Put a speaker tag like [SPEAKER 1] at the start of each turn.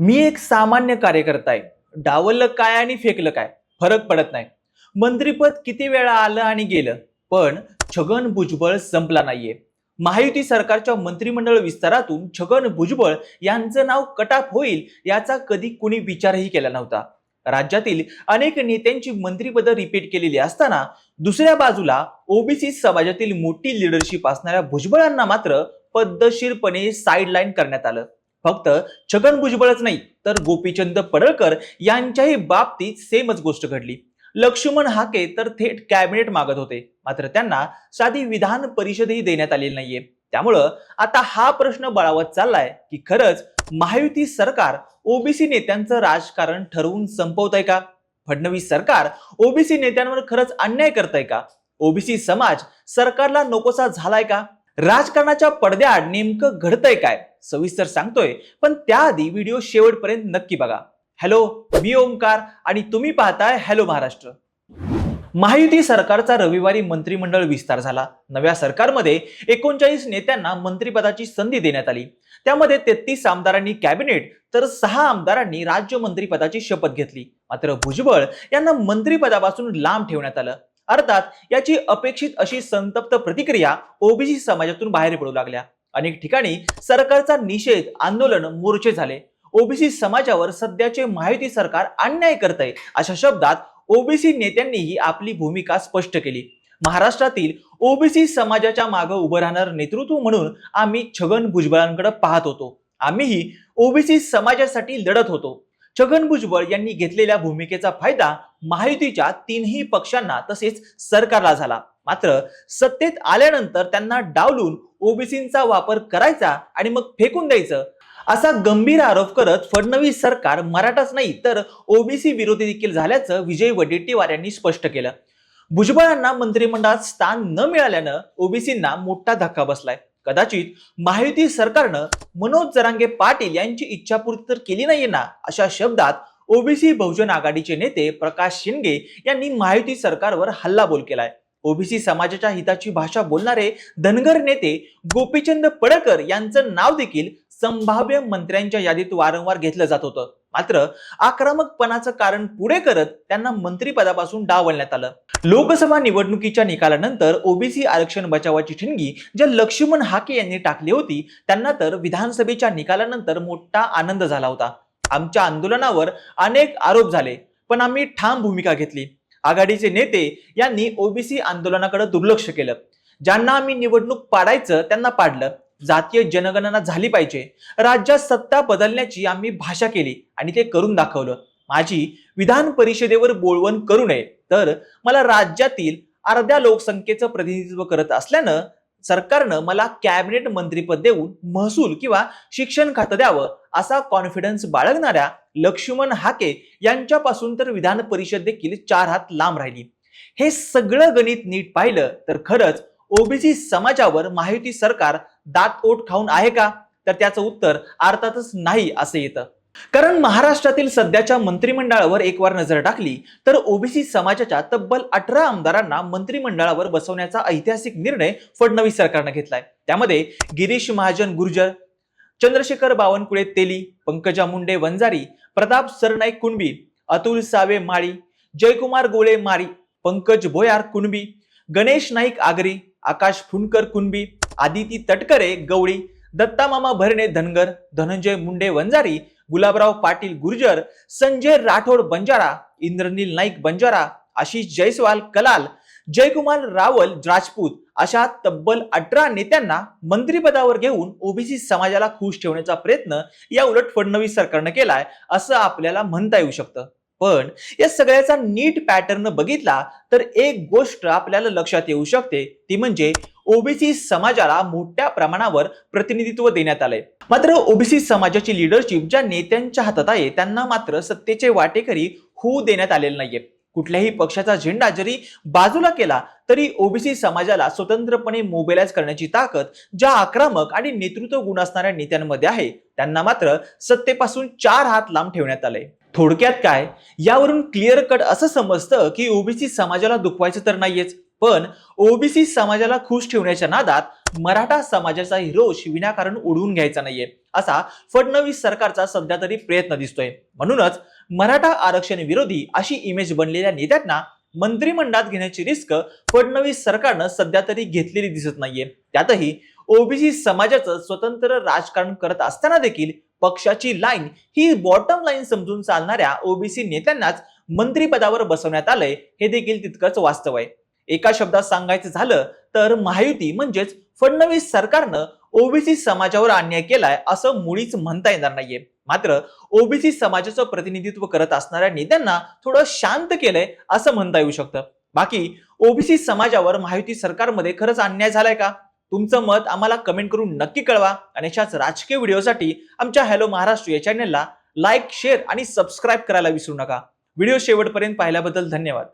[SPEAKER 1] मी एक सामान्य कार्यकर्ता आहे. डावललं काय आणि फेकलं काय? फरक पडत नाही. मंत्रीपद किती वेळा आलं आणि गेलं? पण छगन भुजबळ संपला नाहीये. महायुती सरकारच्या मंत्रिमंडळ विस्तारातून छगन भुजबळ यांचं नाव कटाप होईल याचा कधी कुणी विचारही केला नव्हता. राज्यातील अनेक नेत्यांची मंत्रिपदं रिपीट केलेली असताना दुसऱ्या बाजूला ओबीसी समाजातील मोठी लिडरशिप असणाऱ्या भुजबळांना मात्र पद्धतशीरपणे साईडलाईन करण्यात आलं. फक्त छगन भुजबळच नाही तर गोपीचंद पडळकर यांच्याही बाबतीत सेमच गोष्ट घडली. लक्ष्मण हाके तर थेट कॅबिनेट मागत होते मात्र त्यांना साधी विधान परिषदही देण्यात आलेली नाहीये. त्यामुळं आता हा प्रश्न बळावत चाललाय की खरंच महायुती सरकार ओबीसी नेत्यांचं राजकारण ठरवून संपवतंय का? फडणवीस सरकार ओबीसी नेत्यांवर खरंच अन्याय करताय का? ओबीसी समाज सरकारला नकोसा झालाय का? राजकारणाच्या पडद्याआड नेमकं घडतंय काय? सविस्तर सांगतोय. पण त्याआधी व्हिडिओ शेवटपर्यंत नक्की बघा. हॅलो मी ओंकार आणि तुम्ही पाहताय हॅलो महाराष्ट्र. महायुती सरकारचा रविवारी मंत्रिमंडळ विस्तार झाला. नव्या सरकारमध्ये एकोणचाळीस नेत्यांना मंत्रिपदाची संधी देण्यात आली. त्यामध्ये तेहतीस आमदारांनी कॅबिनेट तर सहा आमदारांनी राज्यमंत्रीपदाची शपथ घेतली. मात्र भुजबळ यांना मंत्रिपदापासून लांब ठेवण्यात आलं. अर्थात याची अपेक्षित अशी संतप्त प्रतिक्रिया ओबीसी समाजातून बाहेर पडू लागल्या. अनेक ठिकाणी सरकारचा निषेध आंदोलन मोर्चे झाले. ओबीसी समाजावर सध्याचे माहिती सरकार अन्याय करत आहे अशा शब्दात ओबीसी नेत्यांनीही आपली भूमिका स्पष्ट केली. महाराष्ट्रातील ओबीसी समाजाच्या मागे उभं राहणार नेतृत्व म्हणून आम्ही छगन भुजबळांकडे पाहत होतो. आम्हीही ओबीसी समाजासाठी लढत होतो. छगन भुजबळ यांनी घेतलेल्या भूमिकेचा फायदा महायुतीच्या तीनही पक्षांना तसेच सरकारला झाला. मात्र सत्तेत आल्यानंतर त्यांना डावलून ओबीसींचा वापर करायचा आणि मग फेकून द्यायचं असा गंभीर आरोप करत फडणवीस सरकार मराठाच नाही तर ओबीसी विरोधी देखील झाल्याचं विजय वडेट्टीवार यांनी स्पष्ट केलं. भुजबळांना मंत्रिमंडळात स्थान न मिळाल्यानं ओबीसींना मोठा धक्का बसलाय. कदाचित महायुती सरकारनं मनोज जरांगे पाटील यांची इच्छापूर्ती तर केली नाहीये ना अशा शब्दात ओबीसी बहुजन आघाडीचे नेते प्रकाश शिंदे यांनी महायुती सरकारवर हल्लाबोल केलाय. ओबीसी समाजाच्या हिताची भाषा बोलणारे धनगर नेते गोपीचंद पडकर यांचं नाव देखील संभाव्य मंत्र्यांच्या यादीत वारंवार घेतलं जात होतं. मात्र आक्रमकपणाचं कारण पुढे करत त्यांना मंत्रीपदापासून डावलण्यात आलं. लोकसभा निवडणुकीच्या निकालानंतर ओबीसी आरक्षण बचावाची ठिणगी ज्या लक्ष्मण हाके यांनी टाकली होती त्यांना तर विधानसभेच्या निकालानंतर मोठा आनंद झाला होता. आमच्या आंदोलनावर अनेक आरोप झाले पण आम्ही ठाम भूमिका घेतली. आघाडीचे नेते यांनी ओबीसी आंदोलनाकडे दुर्लक्ष केलं. ज्यांना आम्ही निवडणूक पाडायचं त्यांना पाडलं. जातीय जनगणना झाली पाहिजे. राज्यात सत्ता बदलण्याची आम्ही भाषा केली आणि ते करून दाखवलं. माझी विधान परिषदेवर बोलवण करू नये. तर मला राज्यातील अर्ध्या लोकसंख्येचं प्रतिनिधित्व करत असल्यानं सरकारनं मला कॅबिनेट मंत्रीपद देऊन महसूल किंवा शिक्षण खातं द्यावं असा कॉन्फिडन्स बाळगणाऱ्या लक्ष्मण हाके यांच्यापासून तर विधान परिषद देखील चार हात लांब राहिली. हे सगळं गणित नीट पाहिलं तर खरंच ओबीसी समाजावर माहिती सरकार दात ओट खाऊन आहे का? तर त्याचं उत्तर अर्थातच नाही असं येतं. कारण महाराष्ट्रातील सध्याच्या मंत्रिमंडळावर एक वार नजर टाकली तर ओबीसी समाजाच्या तब्बल अठरा आमदारांना मंत्रिमंडळावर बसवण्याचा ऐतिहासिक निर्णय फडणवीस सरकारनं घेतलाय. त्यामध्ये गिरीश महाजन गुर्जर चंद्रशेखर बावनकुळे तेली पंकजा मुंडे वंजारी प्रताप सरनाईक कुणबी अतुल सावे माळी जयकुमार गोळे मारी पंकज भोयार कुणबी गणेश नाईक आगरी आकाश फुंडकर कुणबी आदिती तटकरे गवळी दत्तामामा भरणे धनगर धनंजय मुंडे वंजारी गुलाबराव पाटील गुर्जर संजय राठोड बंजारा इंद्रनील नाईक बंजारा आशिष जयस्वाल कलाल जयकुमार रावल राजपूत अशा तब्बल अठरा नेत्यांना मंत्रिपदावर घेऊन ओबीसी समाजाला खुश ठेवण्याचा प्रयत्न या उलट फडणवीस सरकारनं केलाय असं आपल्याला म्हणता येऊ शकतं. पण या सगळ्याचा नीट पॅटर्न बघितला तर एक गोष्ट आपल्याला लक्षात येऊ शकते ती म्हणजे ओबीसी समाजाला मोठ्या प्रमाणावर प्रतिनिधित्व देण्यात आलंय. मात्र ओबीसी समाजाची लिडरशिप ज्या नेत्यांच्या हातात आहे त्यांना मात्र सत्तेचे वाटेकरी होऊ देण्यात आलेले नाहीये कुठल्याही पक्षाचा झेंडा जरी बाजूला केला तरी ओबीसी समाजाला स्वतंत्रपणे मोबिलाइज करण्याची ताकद ज्या आक्रमक आणि नेतृत्व गुण असणाऱ्या नेत्यांमध्ये आहे त्यांना मात्र सत्तेपासून चार हात लांब ठेवण्यात आले थोडक्यात काय? यावरून क्लिअर कट असं समजतं की ओबीसी समाजाला दुखवायचं तर नाहीयेच. पण ओबीसी समाजाला खुश ठेवण्याच्या नादात मराठा समाजाचाही रोष विनाकारण उडवून घ्यायचा नाहीये असा फडणवीस सरकारचा सध्या तरी प्रयत्न दिसतोय. म्हणूनच मराठा आरक्षण विरोधी अशी इमेज बनलेल्या नेत्यांना मंत्रिमंडळात घेण्याची रिस्क फडणवीस सरकारनं सध्या तरी घेतलेली दिसत नाहीये. त्यातही ओबीसी समाजाचं स्वतंत्र राजकारण करत असताना देखील पक्षाची लाईन ही बॉटम लाईन समजून चालणाऱ्या ओबीसी नेत्यांनाच मंत्रिपदावर बसवण्यात आलंय हे देखील तितकंच वास्तव आहे. एका शब्दात सांगायचं झालं तर महायुती म्हणजेच फडणवीस सरकारनं ओबीसी समाजावर अन्याय केलाय असं मुळीच म्हणता येणार नाहीये. मात्र ओबीसी समाजाचं प्रतिनिधित्व करत असणाऱ्या नेत्यांना थोडं शांत केलंय असं म्हणता येऊ शकतं. बाकी ओबीसी समाजावर महायुती सरकारमध्ये खरंच अन्याय झालाय का? तुमचं मत आम्हाला कमेंट करून नक्की कळवा आणि अशाच राजकीय व्हिडिओसाठी आमच्या हॅलो महाराष्ट्र या चॅनलला लाईक शेअर आणि सबस्क्राईब करायला विसरू नका. व्हिडिओ शेवटपर्यंत पाहिल्याबद्दल धन्यवाद.